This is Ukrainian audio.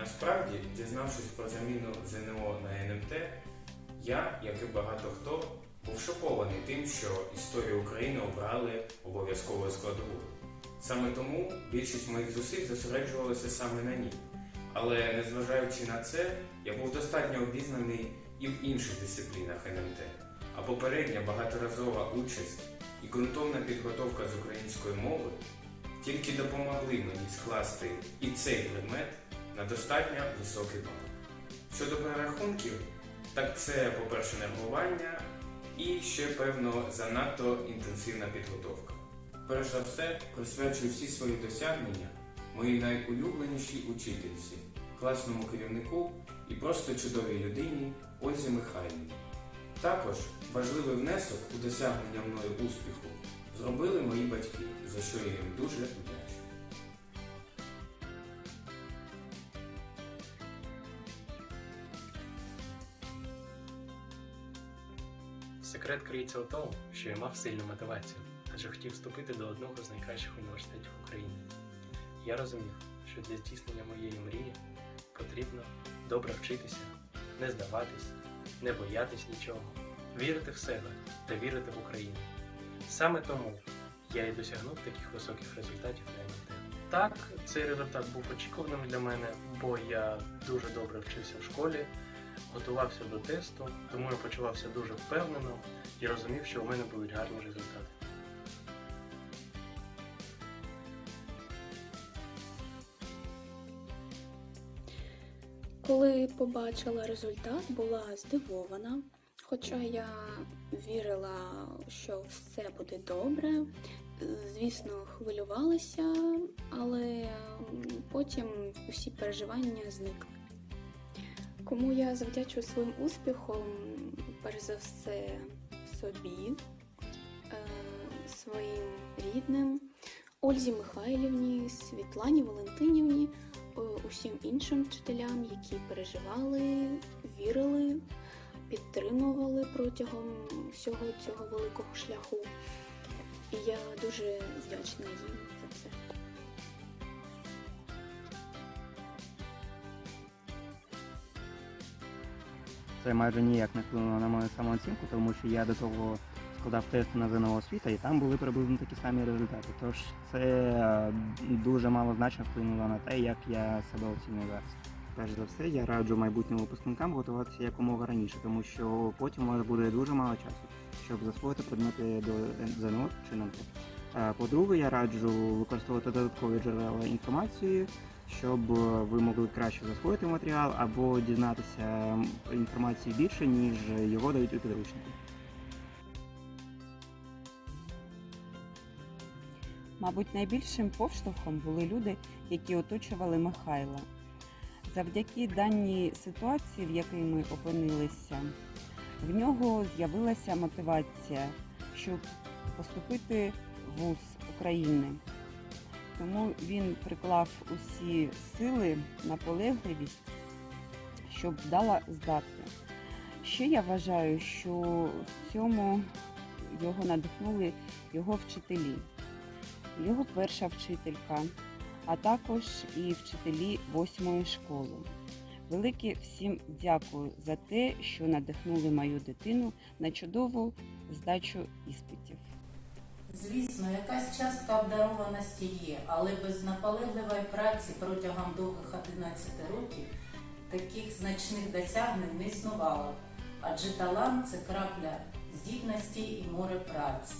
Насправді, дізнавшись про заміну ЗНО на НМТ, я, як і багато хто, був шокований тим, що історію України обрали обов'язковою складовою. Саме тому більшість моїх зусиль зосереджувалася саме на ній. Але незважаючи на це, я був достатньо обізнаний і в інших дисциплінах НМТ, а попередня багаторазова участь і ґрунтовна підготовка з української мови тільки допомогли мені скласти і цей предмет на достатньо високий бал. Щодо перерахунків, так це, по-перше, нервування і ще, певно, занадто інтенсивна підготовка. Перш за все, присвячую всі свої досягнення моїй найулюбленішій учительці, класному керівнику і просто чудовій людині Ользі Михайлівні. Також важливий внесок у досягнення мною успіху зробили мої батьки, за що я їм дуже вдячний. Секрет криється у тому, що я мав сильну мотивацію, адже хотів вступити до одного з найкращих університетів України. Я розумів, що для здійснення моєї мрії потрібно добре вчитися, не здаватись, не боятись нічого, вірити в себе та вірити в Україну. Саме тому я і досягнув таких високих результатів на МНТ. Так, цей результат був очікуваним для мене, бо я дуже добре вчився в школі, готувався до тесту, тому я почувався дуже впевнено і розумів, що у мене будуть гарні результати. Коли побачила результат, була здивована, хоча я вірила, що все буде добре. Звісно, хвилювалася, але потім усі переживання зникли. Кому я завдячую своїм успіхом, перш за все, собі, е, своїм рідним, Ользі Михайлівні, Світлані Валентинівні, е, усім іншим вчителям, які переживали, вірили, підтримували протягом всього цього великого шляху. І я дуже вдячна їм це. Майже ніяк не вплинуло на мою самооцінку, тому що я до того складав тести на ЗНО освіта, і там були приблизно такі самі результати. Тож це е, дуже мало значно вплинуло на те, як я себе оцінюю зараз. Перш за все, я раджу майбутнім випускникам готуватися якомога раніше, тому що потім у вас буде дуже мало часу, щоб засвоїти предмети до ЗНО чи НМТ. Е, По-друге, я раджу використовувати додаткові джерела інформації, щоб е, ви могли краще засвоїти матеріал або дізнатися інформації більше, ніж його дають у підручнику. Мабуть, найбільшим повштовхом були люди, які оточували Михайла. Завдяки даній ситуації, в якій ми опинилися, в нього з'явилася мотивація, щоб поступити в ВУЗ України. Тому він приклав усі сили, наполегливість, щоб вдало здати. Ще я вважаю, що в цьому його надихнули його вчителі його перша вчителька, а також і вчителі восьмої школи. Велике всім дякую за те, що надихнули мою дитину на чудову здачу іспитів. Звісно, якась частка обдарованості є, але без наполегливої праці протягом довгих 11 років таких значних досягнень не існувало, адже талант це крапля здібності і море праці.